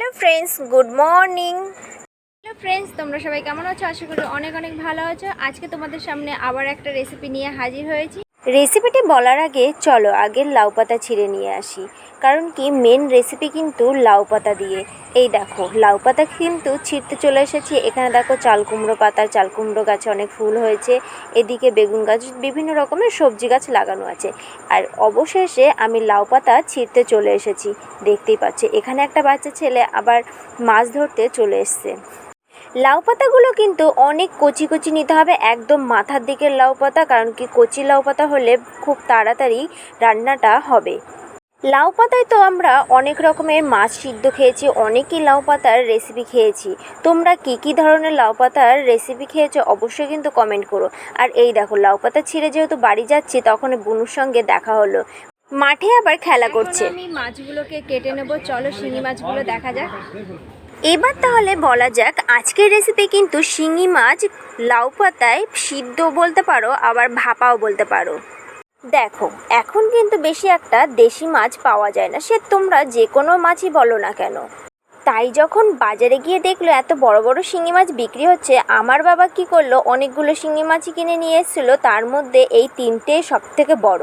Hello friends good morning hello friends তোমরা সবাই কেমন আছো? আশা করি অনেক অনেক ভালো আছো। আজকে তোমাদের সামনে আবার একটা রেসিপি নিয়ে হাজির হয়েছি। রেসিপিটি বলার আগে চলো আগে লাউ পাতা ছিঁড়ে নিয়ে আসি। কারণ কি মেন রেসিপি কিন্তু লাউ পাতা দিয়ে। এই দেখো, লাউ পাতা কিন্তু ছিঁড়তে চলে এসেছি। এখানে দেখো চাল কুমড়ো পাতার চাল কুমড়ো গাছে অনেক ফুল হয়েছে। এদিকে বেগুন গাছ, বিভিন্ন রকমের সবজি গাছ লাগানো আছে। আর অবশেষে আমি লাউ পাতা ছিঁড়তে চলে এসেছি। দেখতেই পাচ্ছি, এখানে একটা বাচ্চা ছেলে আবার মাছ ধরতে চলে এসছে। লাউ পাতাগুলো কিন্তু অনেক কচি কচি নিতে হবে একদম মাথার দিকের লাউ পাতা কারণ কি কচি লাউ পাতা হলে খুব তাড়াতাড়ি রান্নাটা হবে। লাউ পাতায় তো আমরা অনেক রকমের মাছ সিদ্ধ খেয়েছি অনেকই লাউ পাতার রেসিপি খেয়েছি। তোমরা কি কি ধরনের লাউ পাতার রেসিপি খেয়েছো অবশ্যই কিন্তু কমেন্ট করো। আর এই দেখো লাউ পাতা ছিঁড়ে যেহেতু বাড়ি যাচ্ছি তখন বুনুর সঙ্গে দেখা হলো। মাঠে আবার খেলা করছে। আমি মাছগুলোকে কেটে নেব চলো শিঙি মাছগুলো দেখা যাক। এবার তাহলে বলা যাক, আজকের রেসিপি কিন্তু শিঙি মাছ, লাউ পাতায় সিদ্ধ বলতে পারো, আবার ভাপাও বলতে পারো। দেখো, এখন কিন্তু বেশি একটা দেশি মাছ পাওয়া যায় না, সে তোমরা যে কোনো মাছই বলো না কেন। তাই যখন বাজারে গিয়ে দেখল এত বড় বড় শিঙি মাছ বিক্রি হচ্ছে, আমার বাবা কি করল, অনেকগুলো শিঙি মাছই কিনে নিয়ে এসেছিল, তার মধ্যে এই তিনটে সব থেকে বড়,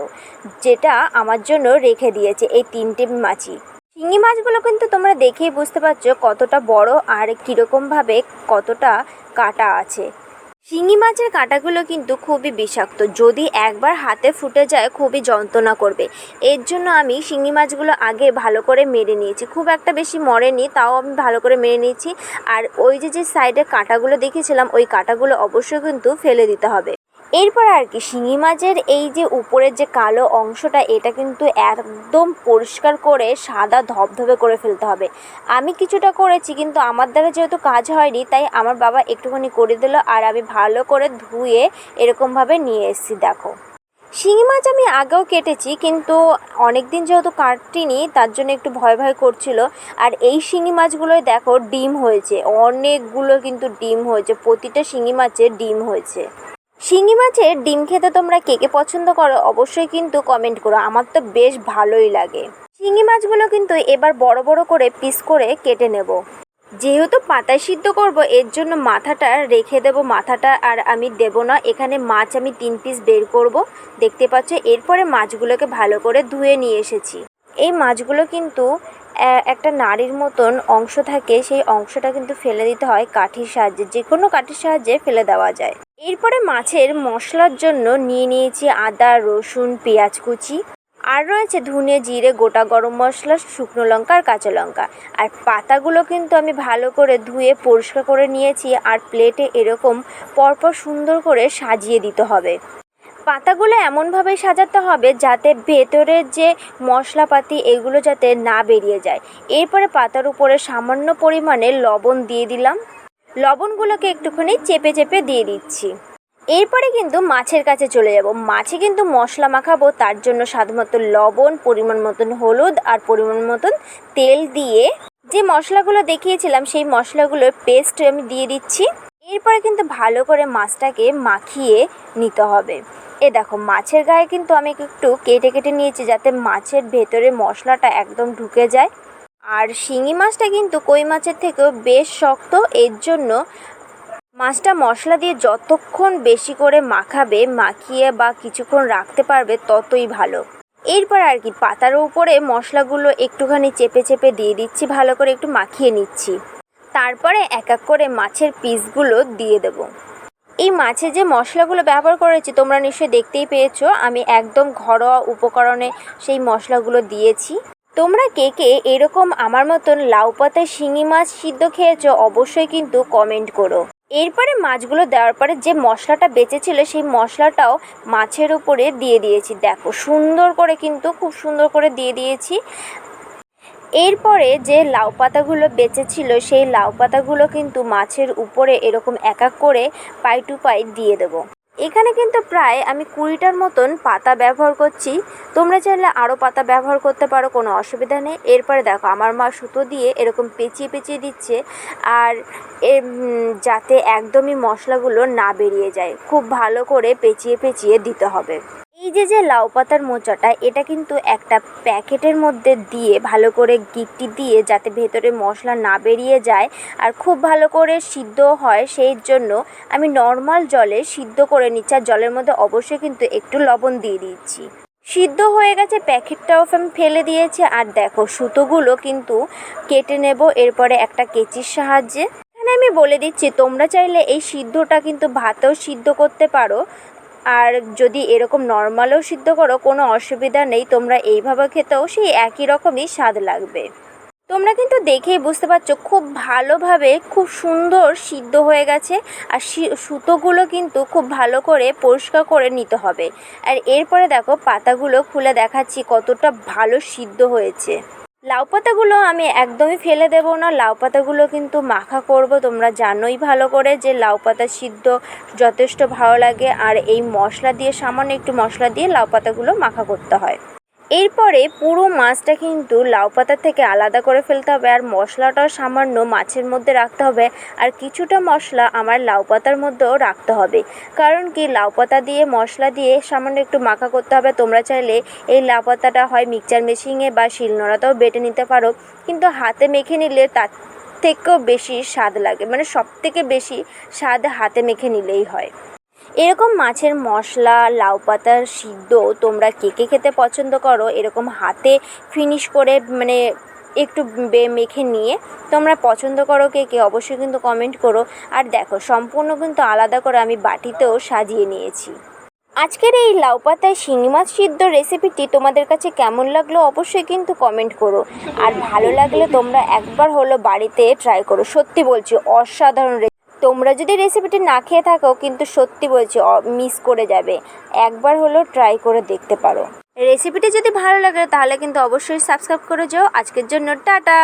যেটা আমার জন্য রেখে দিয়েছে এই তিনটে মাছই। শিঙি মাছগুলো কিন্তু তোমরা দেখেই বুঝতে পারছ কতটা বড় আর কীরকমভাবে কতটা কাটা আছে। শিঙি মাছের কাঁটাগুলো কিন্তু খুবই বিষাক্ত, যদি একবার হাতে ফুটে যায় খুবই যন্ত্রণা করবে। এর জন্য আমি শিঙি মাছগুলো আগে ভালো করে মেরে নিয়েছি, খুব একটা বেশি মরেনি, তাও আমি ভালো করে মেরে নিয়েছি। আর ওই যে যে সাইডে কাঁটাগুলো দেখেছিলাম, ওই কাঁটাগুলো অবশ্যই কিন্তু ফেলে দিতে হবে। এরপর আর কি, শিঙি মাছের এই যে উপরের যে কালো অংশটা, এটা কিন্তু একদম পরিষ্কার করে সাদা ধবধবে করে ফেলতে হবে। আমি কিছুটা করেছি, কিন্তু আমার দ্বারা যেহেতু কাজ হয়নি, তাই আমার বাবা একটুখানি করে দিল আর আমি ভালো করে ধুয়ে এরকমভাবে নিয়ে এসেছি, দেখো। শিঙি মাছ আমি আগেও কেটেছি, কিন্তু অনেক দিন যেহেতু কাটিনি, তার জন্য একটু ভয় ভয় করছিল। আর এই শিঙি মাছগুলোই দেখো, ডিম হয়েছে, অনেকগুলো কিন্তু ডিম হয়েছে, প্রতিটা শিঙি মাছের ডিম হয়েছে। শিঙি মাছের ডিম খেতে তোমরা কে কে পছন্দ করো অবশ্যই কিন্তু কমেন্ট করো, আমার তো বেশ ভালোই লাগে। শিঙি মাছগুলো কিন্তু এবার বড় বড় করে পিস করে কেটে নেব। যেহেতু পাতায় সিদ্ধ করব, এর জন্য মাথাটা রেখে দেব, মাথাটা আর আমি দেব না। এখানে মাছ আমি তিন পিস বের করব। দেখতে পাচ্ছ, এরপরে মাছগুলোকে ভালো করে ধুয়ে নিয়ে এসেছি। এই মাছগুলো কিন্তু একটা নাড়ির মতন অংশ থাকে, সেই অংশটা কিন্তু ফেলে দিতে হয় কাঠির সাহায্যে। যে কোনো কাঠির সাহায্যে ফেলে দেওয়া যায়। এরপরে মাছের মশলার জন্য নিয়ে নিয়েছি আদা, রসুন, পেঁয়াজ কুচি। আর রয়েছে ধুনে জিরে, গোটা গরম মশলা, শুকনো লঙ্কা আর কাঁচা লঙ্কা। আর পাতাগুলো কিন্তু আমি ভালো করে ধুয়ে পরিষ্কার করে নিয়েছি আর প্লেটে এরকম পরপর সুন্দর করে সাজিয়ে দিতে হবে। পাতাগুলো এমনভাবে সাজাতে হবে যাতে ভেতরের যে মশলাপাতি, এগুলো যাতে না বেরিয়ে যায়। এরপরে পাতার উপরে সামান্য পরিমাণে লবণ দিয়ে দিলাম। লবণগুলোকে একটুখানি চেপে চেপে দিয়ে দিচ্ছি। এরপরে কিন্তু মাছের কাছে চলে যাব। মাছে কিন্তু মশলা মাখাবো, তার জন্য মতো লবণ, পরিমাণ মতন হলুদ আর পরিমাণ মতন তেল দিয়ে যে মশলাগুলো দেখিয়েছিলাম, সেই মশলাগুলোর পেস্ট আমি দিয়ে দিচ্ছি। এরপরে কিন্তু ভালো করে মাছটাকে মাখিয়ে নিতে হবে। এ দেখো, মাছের গায়ে কিন্তু আমি একটু কেটে কেটে নিয়েছি যাতে মাছের ভেতরে মশলাটা একদম ঢুকে যায়। আর শিঙি মাছটা কিন্তু কই মাছের থেকেও বেশ শক্ত। এর জন্য মাছটা মশলা দিয়ে যতক্ষণ বেশি করে মাখাবে, মাখিয়ে বা কিছুক্ষণ রাখতে পারবে, ততই ভালো। এরপর আর কি, পাতার উপরে মশলাগুলো একটুখানি চেপে চেপে দিয়ে দিচ্ছি, ভালো করে একটু মাখিয়ে নিচ্ছি। তারপরে এক এক করে মাছের পিসগুলো দিয়ে দেবো। এই মাছে যে মশলাগুলো ব্যবহার করেছি, তোমরা নিশ্চয়ই দেখতেই পেয়েছ, আমি একদম ঘরোয়া উপকরণে সেই মশলাগুলো দিয়েছি। তোমরা কে কে এরকম আমার মতন লাউ পাতায় শিঙি মাছ সিদ্ধ খেয়েছো অবশ্যই কিন্তু কমেন্ট করো। এরপরে মাছগুলো দেওয়ার পরে যে মশলাটা বেঁচেছিল সেই মশলাটাও মাছের উপরে দিয়ে দিয়েছি। দেখো, সুন্দর করে কিন্তু খুব সুন্দর করে দিয়ে দিয়েছি। এরপরে যে লাউ পাতাগুলো বেঁচে ছিল সেই লাউ পাতাগুলো কিন্তু মাছের উপরে এরকম এক এক করে পাই টু পাই দিয়ে দেবো। এখানে কিন্তু প্রায় আমি কুড়িটার মতন পাতা ব্যবহার করছি। তোমরা চাইলে আরও পাতা ব্যবহার করতে পারো, কোনো অসুবিধা নেই। এরপরে দেখো, আমার মা সুতো দিয়ে এরকম পেঁচিয়ে পেঁচিয়ে দিচ্ছে আর এর যাতে একদমই মশলাগুলো না বেরিয়ে যায়। খুব ভালো করে পেঁচিয়ে পেঁচিয়ে দিতে হবে। এই যে যে লাউ পাতার মোচাটা, এটা কিন্তু একটা প্যাকেটের মধ্যে দিয়ে, ভালো করে গিটটি দিয়ে যাতে ভেতরে মশলা না বেরিয়ে যায় আর খুব ভালো করে সিদ্ধ হয় সেই জন্য আমি নর্মাল জলে সিদ্ধ করে নিচ্ছি। আর জলের মধ্যে অবশ্যই কিন্তু একটু লবণ দিয়ে দিচ্ছি। সিদ্ধ হয়ে গেছে, প্যাকেটটাও আমি ফেলে দিয়েছি। আর দেখো, সুতোগুলো কিন্তু কেটে নেব এরপরে একটা কেচির সাহায্যে। আমি বলে দিচ্ছি, তোমরা চাইলে এই সিদ্ধটা কিন্তু ভাতেও সিদ্ধ করতে পারো। আর যদি এরকম নর্মালও সিদ্ধ করো, কোনো অসুবিধা নেই, তোমরা এইভাবে খেতেও সেই একই রকমই স্বাদ লাগবে। তোমরা কিন্তু দেখেই বুঝতে পারছ, খুব ভালোভাবে খুব সুন্দর সিদ্ধ হয়ে গেছে, আর সুতোগুলো কিন্তু খুব ভালো করে পরিষ্কার করে নিতে হবে। আর এরপরে দেখো, পাতাগুলো খুলে দেখাচ্ছি কতটা ভালো সিদ্ধ হয়েছে। লাউ পাতাগুলো আমি একদমই ফেলে দেব না। লাউ পাতাগুলো কিন্তু মাখা করব, তোমরা জানোই ভালো করে যে লাউ পাতা সিদ্ধ যথেষ্ট ভালো লাগে। আর এই মশলা দিয়ে, সামান্য একটু মশলা দিয়ে লাউ পাতাগুলো মাখা করতে হয়। এরপরে পুরো মাছটা কিন্তু লাউ পাতা থেকে আলাদা করে ফেলতে হবে আর মশলাটাও সামান্য মাছের মধ্যে রাখতে হবে আর কিছুটা মশলা আমার লাউ পাতার মধ্যেও রাখতে হবে। কারণ কি লাউ পাতা দিয়ে, মশলা দিয়ে সামান্য একটু মাখা করতে হবে। তোমরা চাইলে এই লাউ পাতাটা হয় মিক্সচার মেশিনে বা শিলনোড়াতেও বেটে নিতে পারো। কিন্তু হাতে মেখে নিলে তার থেকেও বেশি স্বাদ লাগে। মানে সব থেকে বেশি স্বাদ হাতে মেখে নিলেই হয়। এরকম মাছের মশলা, লাউ পাতার সিদ্ধ তোমরা কে কে খেতে পছন্দ করো, এরকম হাতে ফিনিশ করে মানে একটু বে- মেখে নিয়ে তোমরা পছন্দ করো কে কে, অবশ্যই কিন্তু কমেন্ট করো। আর দেখো, সম্পূর্ণ কিন্তু আলাদা করে আমি বাটিতেও সাজিয়ে নিয়েছি। আজকের এই লাউ পাতায় শিঙি মাছ সিদ্ধ রেসিপিটি তোমাদের কাছে কেমন লাগল অবশ্যই কিন্তু কমেন্ট করো। আর ভালো লাগলে তোমরা একবার হলো বাড়িতে ট্রাই করো। সত্যি বলছি, অসাধারণ তোমরা যদি রেসিপিটি না খেয়ে থাকো, কিন্তু সত্যি বলছি মিস করে যাবে। একবার হলেও ট্রাই করে দেখতে পারো। রেসিপিটি যদি ভালো লাগে, তাহলে কিন্তু অবশ্যই সাবস্ক্রাইব করে যাও। আজকের জন্য টাটা!